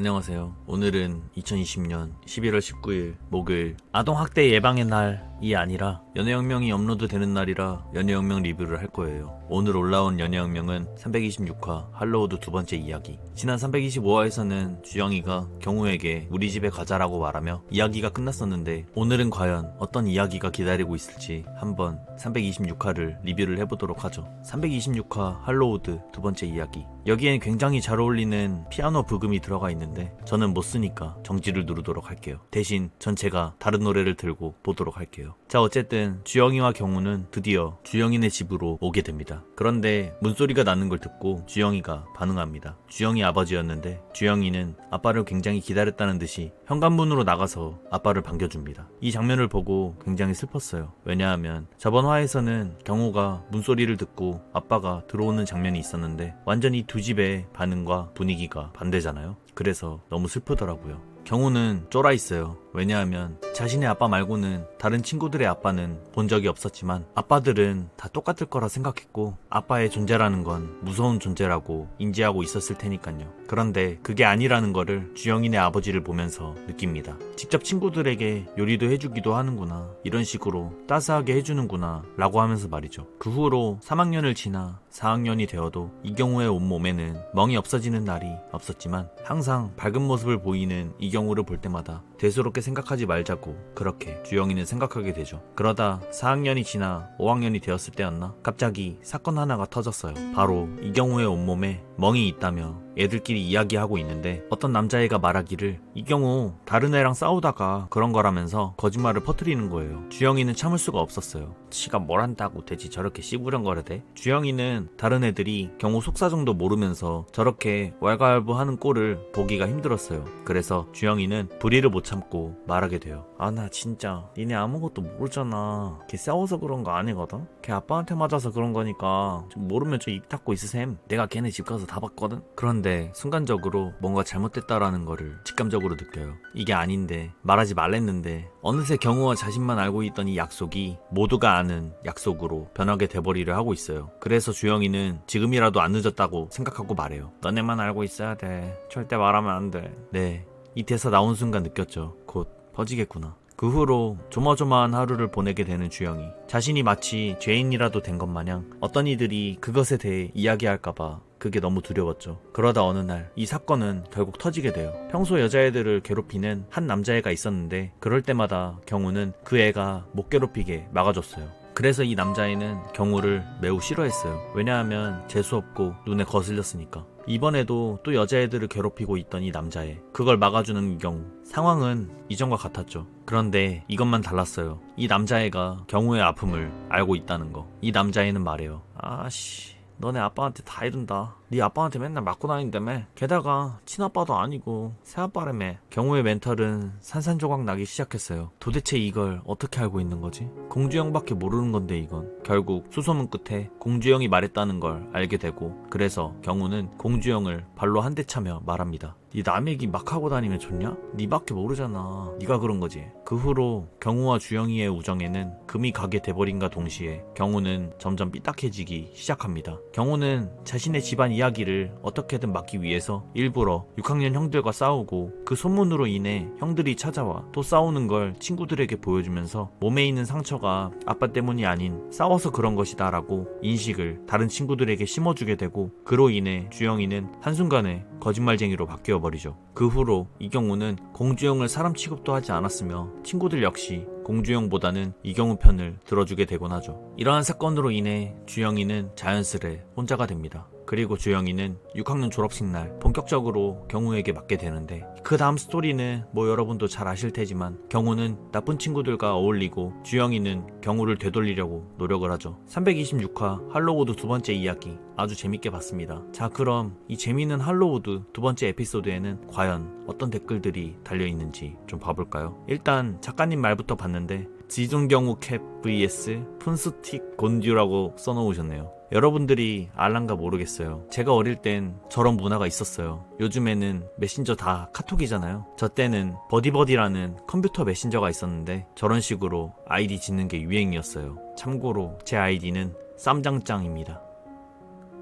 안녕하세요. 오늘은 2020년 11월 19일 목요일 아동학대 예방의 날 이 아니라 연애혁명이 업로드되는 날이라 연애혁명 리뷰를 할 거예요. 오늘 올라온 연애혁명은 326화 할로우드 두 번째 이야기. 지난 325화에서는 주영이가 경우에게 우리 집에 가자라고 말하며 이야기가 끝났었는데 오늘은 과연 어떤 이야기가 기다리고 있을지 한번 326화를 리뷰를 해보도록 하죠. 326화 할로우드 두 번째 이야기. 여기엔 굉장히 잘 어울리는 피아노 부금이 들어가 있는데 저는 못 쓰니까 정지를 누르도록 할게요. 대신 전 제가 다른 노래를 들고 보도록 할게요. 자 어쨌든 주영이와 경우는 드디어 주영이네 집으로 오게 됩니다. 그런데 문소리가 나는 걸 듣고 주영이가 반응합니다. 주영이 아버지였는데 주영이는 아빠를 굉장히 기다렸다는 듯이 현관문으로 나가서 아빠를 반겨줍니다. 이 장면을 보고 굉장히 슬펐어요. 왜냐하면 저번 화에서는 경호가 문소리를 듣고 아빠가 들어오는 장면이 있었는데 완전히 두 집의 반응과 분위기가 반대잖아요. 그래서 너무 슬프더라고요. 경우는 쫄아 있어요. 왜냐하면 자신의 아빠 말고는 다른 친구들의 아빠는 본 적이 없었지만 아빠들은 다 똑같을 거라 생각했고 아빠의 존재라는 건 무서운 존재라고 인지하고 있었을 테니까요. 그런데 그게 아니라는 거를 주영이네 아버지를 보면서 느낍니다. 직접 친구들에게 요리도 해주기도 하는구나. 이런 식으로 따스하게 해주는구나. 라고 하면서 말이죠. 그 후로 3학년을 지나 4학년이 되어도 이 경우의 온몸에는 멍이 없어지는 날이 없었지만 항상 밝은 모습을 보이는 이 경우를 볼 때마다 대수롭게 생각하지 말자고 그렇게 주영이는 생각하게 되죠. 그러다 4학년이 지나 5학년이 되었을 때였나 갑자기 사건 하나가 터졌어요. 바로 이 경우의 온몸에 멍이 있다며 애들끼리 이야기하고 있는데 어떤 남자애가 말하기를 이 경우 다른 애랑 싸우다가 그런 거라면서 거짓말을 퍼뜨리는 거예요. 주영이는 참을 수가 없었어요. 지가 뭘 한다고 대체 저렇게 씨부렁거려대? 주영이는 다른 애들이 경우 속사정도 모르면서 저렇게 왈가왈부하는 꼴을 보기가 힘들었어요. 그래서 주영이는 불의를 못 참고 말하게 돼요. 아 나 진짜 니네 아무것도 모르잖아. 걔 싸워서 그런 거 아니거든? 걔 아빠한테 맞아서 그런 거니까 좀 모르면 저입 닫고 있으셈. 내가 걔네 집 가서 다 봤거든? 그런데 순간적으로 뭔가 잘못됐다라는 거를 직감적으로 느껴요. 이게 아닌데 말하지 말랬는데 어느새 경우와 자신만 알고 있던 이 약속이 모두가 아는 약속으로 변하게 돼버리려 하고 있어요. 그래서 주영이는 지금이라도 안 늦었다고 생각하고 말해요. 너네만 알고 있어야 돼. 절대 말하면 안 돼. 네. 이 대사 나온 순간 느꼈죠. 곧 퍼지겠구나. 그 후로 조마조마한 하루를 보내게 되는 주영이 자신이 마치 죄인이라도 된 것 마냥 어떤 이들이 그것에 대해 이야기할까봐 그게 너무 두려웠죠. 그러다 어느 날 이 사건은 결국 터지게 돼요. 평소 여자애들을 괴롭히는 한 남자애가 있었는데 그럴 때마다 경우는 그 애가 못 괴롭히게 막아줬어요. 그래서 이 남자애는 경우를 매우 싫어했어요. 왜냐하면 재수없고 눈에 거슬렸으니까. 이번에도 또 여자애들을 괴롭히고 있던 이 남자애. 그걸 막아주는 이 경우. 상황은 이전과 같았죠. 그런데 이것만 달랐어요. 이 남자애가 경우의 아픔을 알고 있다는 거. 이 남자애는 말해요. 아씨. 너네 아빠한테 다 이른다. 네 아빠한테 맨날 맞고 다닌다며. 게다가 친아빠도 아니고 새아빠라며. 경우의 멘탈은 산산조각 나기 시작했어요. 도대체 이걸 어떻게 알고 있는 거지? 공주형밖에 모르는 건데 이건. 결국 수소문 끝에 공주형이 말했다는 걸 알게 되고 그래서 경우는 공주형을 발로 한 대 차며 말합니다. 네남 얘기 막 하고 다니면 좋냐? 니밖에 모르잖아. 네가 그런 거지. 그 후로 경우와 주영이의 우정에는 금이 가게 돼버린가 동시에 경우는 점점 삐딱해지기 시작합니다. 경우는 자신의 집안 이야기를 어떻게든 막기 위해서 일부러 6학년 형들과 싸우고 그 소문으로 인해 형들이 찾아와 또 싸우는 걸 친구들에게 보여주면서 몸에 있는 상처가 아빠 때문이 아닌 싸워서 그런 것이다 라고 인식을 다른 친구들에게 심어주게 되고 그로 인해 주영이는 한순간에 거짓말쟁이로 바뀌어 버리죠. 그 후로 이 경우는 공주영을 사람 취급도 하지 않았으며 친구들 역시 공주영보다는 이경우 편을 들어주게 되곤 하죠. 이러한 사건으로 인해 주영이는 자연스레 혼자가 됩니다. 그리고 주영이는 6학년 졸업식 날 본격적으로 경우에게 맞게 되는데 그 다음 스토리는 뭐 여러분도 잘 아실 테지만 경우는 나쁜 친구들과 어울리고 주영이는 경우를 되돌리려고 노력을 하죠. 326화 할로우드 두 번째 이야기 아주 재밌게 봤습니다. 자 그럼 이 재미있는 할로우드 두 번째 에피소드에는 과연 어떤 댓글들이 달려 있는지 좀 봐볼까요? 일단 작가님 말부터 봤는데 지중경우 캡 vs 푼스틱 곤듀라고 써놓으셨네요. 여러분들이 알란가 모르겠어요. 제가 어릴 땐 저런 문화가 있었어요. 요즘에는 메신저 다 카톡이잖아요. 저 때는 버디버디라는 컴퓨터 메신저가 있었는데 저런 식으로 아이디 짓는 게 유행이었어요. 참고로 제 아이디는 쌈장짱입니다.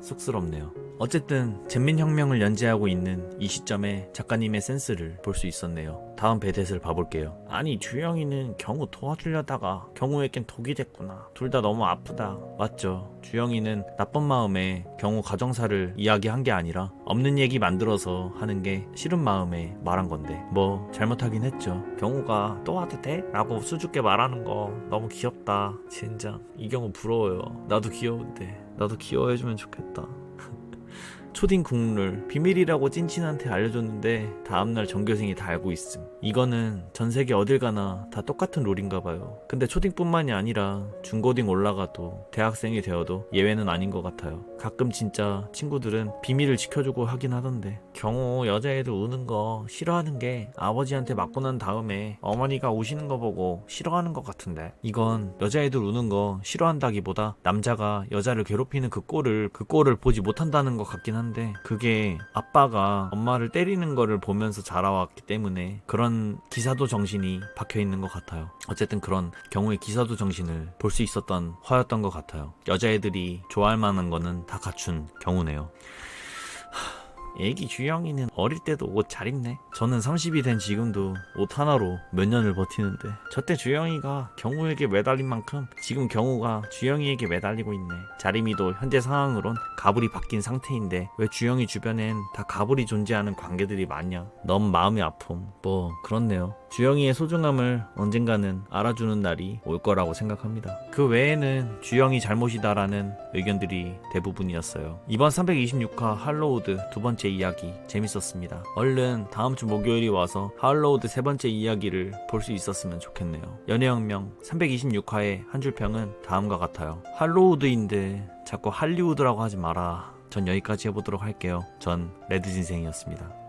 쑥스럽네요. 어쨌든 젠민혁명을 연재하고 있는 이 시점에 작가님의 센스를 볼 수 있었네요. 다음 배댓을 봐볼게요. 아니 주영이는 경우 도와주려다가 경우에겐 독이 됐구나. 둘 다 너무 아프다. 맞죠. 주영이는 나쁜 마음에 경우 가정사를 이야기한 게 아니라 없는 얘기 만들어서 하는 게 싫은 마음에 말한 건데 뭐 잘못하긴 했죠. 경우가 또 와도 돼? 라고 수줍게 말하는 거 너무 귀엽다. 진짜 이 경우 부러워요. 나도 귀여운데 나도 귀여워해주면 좋겠다. 초딩 국룰 비밀이라고 찐친한테 알려줬는데 다음날 전교생이 다 알고 있음. 이거는 전 세계 어딜 가나 다 똑같은 룰인가 봐요. 근데 초딩뿐만이 아니라 중고딩 올라가도 대학생이 되어도 예외는 아닌 것 같아요. 가끔 진짜 친구들은 비밀을 지켜주고 하긴 하던데. 경우 여자애들 우는 거 싫어하는 게 아버지한테 맞고 난 다음에 어머니가 우시는 거 보고 싫어하는 것 같은데. 이건 여자애들 우는 거 싫어한다기보다 남자가 여자를 괴롭히는 그 꼴을 그 꼴을 보지 못한다는 것 같긴 한데 그게 아빠가 엄마를 때리는 거를 보면서 자라왔기 때문에 그런 기사도 정신이 박혀 있는 것 같아요. 어쨌든 그런 경우의 기사도 정신을 볼 수 있었던 화였던 것 같아요. 여자애들이 좋아할 만한 거는 다 갖춘 경우네요. 애기 주영이는 어릴 때도 옷 잘 입네. 저는 30이 된 지금도 옷 하나로 몇 년을 버티는데 저때 주영이가 경우에게 매달린 만큼 지금 경우가 주영이에게 매달리고 있네. 자리미도 현재 상황으론 가불이 바뀐 상태인데 왜 주영이 주변엔 다 가불이 존재하는 관계들이 많냐. 너무 마음이 아픔. 뭐 그렇네요. 주영이의 소중함을 언젠가는 알아주는 날이 올 거라고 생각합니다. 그 외에는 주영이 잘못이다라는 의견들이 대부분이었어요. 이번 326화 할로우드 두 번째 이야기 재밌었습니다. 얼른 다음 주 목요일이 와서 할로우드 세 번째 이야기를 볼 수 있었으면 좋겠네요. 연애혁명 326화의 한 줄 평은 다음과 같아요. 할로우드인데 자꾸 할리우드라고 하지 마라. 전 여기까지 해보도록 할게요. 전 레드진생이었습니다.